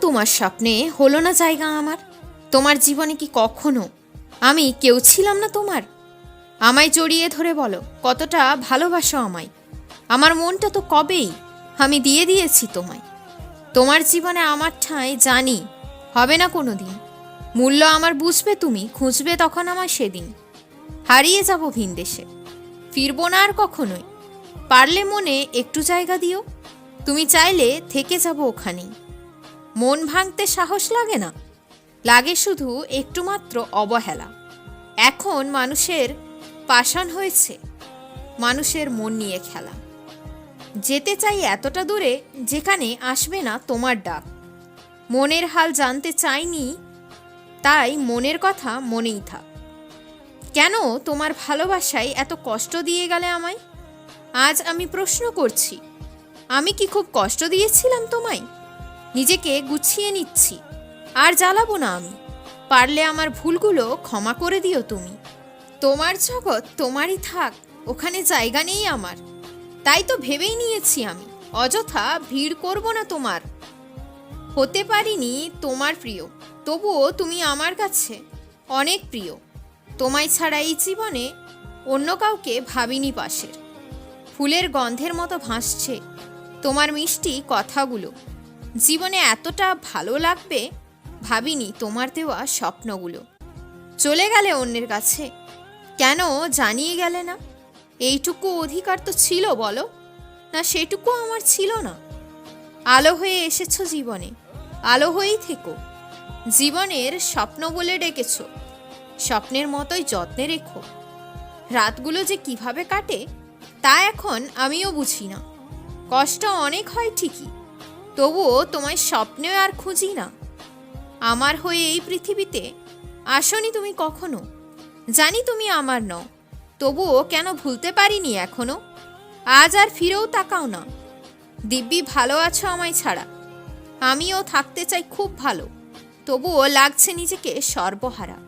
তোমার স্বপ্নে হলো না জায়গা আমার? তোমার জীবনে কি কখনো আমি কেউ ছিলাম না তোমার? আমায় জড়িয়ে ধরে বলো, কতটা ভালোবাসো আমায়? আমার মনটা তো কবেই আমি দিয়ে দিয়েছি তোমায়? তোমার জীবনে আমার ঠাঁই জানি, হবে না কোনো দিন মূল্য আমার বুঝবে তুমি, খুঁজবে তখন আমার সেদিন। হারিয়ে যাব ভিন দেশে। ফিরবো না আর কখনোই। পারলে মনে একটু জায়গা দিও। তুমি চাইলে থেকে যাব ওখানেই। মন ভাঙতে সাহস লাগে না। লাগে শুধু একটু মাত্র অবহেলা। এখন মানুষের পাষাণ হয়েছে। মানুষের মন নিয়ে খেলা। যেতে চাই এতটা দূরে, যেখানে আসবে না তোমার ডাক। মনের হাল জানতে চাইনি, তাই মনের কথা মনেই থাক। কেন তোমার ভালোবাসায় এত কষ্ট দিয়ে গেলে আমায়? আজ আমি প্রশ্ন করছি, আমি কি খুব কষ্ট দিয়েছিলাম তোমায়? নিজেকে গুছিয়ে নিচ্ছি। আর জ্বালাবো না আমি। পারলে আমার ভুলগুলো ক্ষমা করে দিও তুমি। তোমার জগৎ তোমারই থাক, ওখানে জায়গা নেই আমার। তাই তো ভেবেই নিয়েছি আমি, অযথা ভিড় করব না তোমার। হতে পারিনি তোমার প্রিয়, তবুও তুমি আমার কাছে অনেক প্রিয়। তোমায় ছাড়া এই জীবনে অন্য কাউকে ভাবিনি পাশের। ফুলের গন্ধের মতো ভাসছে তোমার মিষ্টি কথাগুলো। জীবনে এতটা ভালো লাগবে ভাবিনি তোমার দেওয়া স্বপ্নগুলো। চলে গেলে অন্যের কাছে। কেন জানিয়ে গেলে না? এইটুকু অধিকার তো ছিল বলো। না, সেটুকু আমার ছিল না। আলো হয়ে এসেছ জীবনে। আলো হয়েই থেকো। জীবনের স্বপ্ন বলে ডেকেছ। স্বপ্নের মতোই যত্নে রেখো। রাতগুলো যে কীভাবে কাটে, তা এখন আমিও বুঝি না। কষ্ট অনেক হয় ঠিকই। তবুও তোমায় স্বপ্নেও আর খুঁজি না। আমার হয়ে এই পৃথিবীতে আসনি তুমি কখনো। জানি তুমি আমার নও, তবুও কেন ভুলতে পারিনি এখনও? আজ আর ফিরেও তাকাও না। দিব্যি ভালো আছো আমায় ছাড়া। আমিও থাকতে চাই খুব ভালো, তবুও লাগছে নিজেকে সর্বহারা।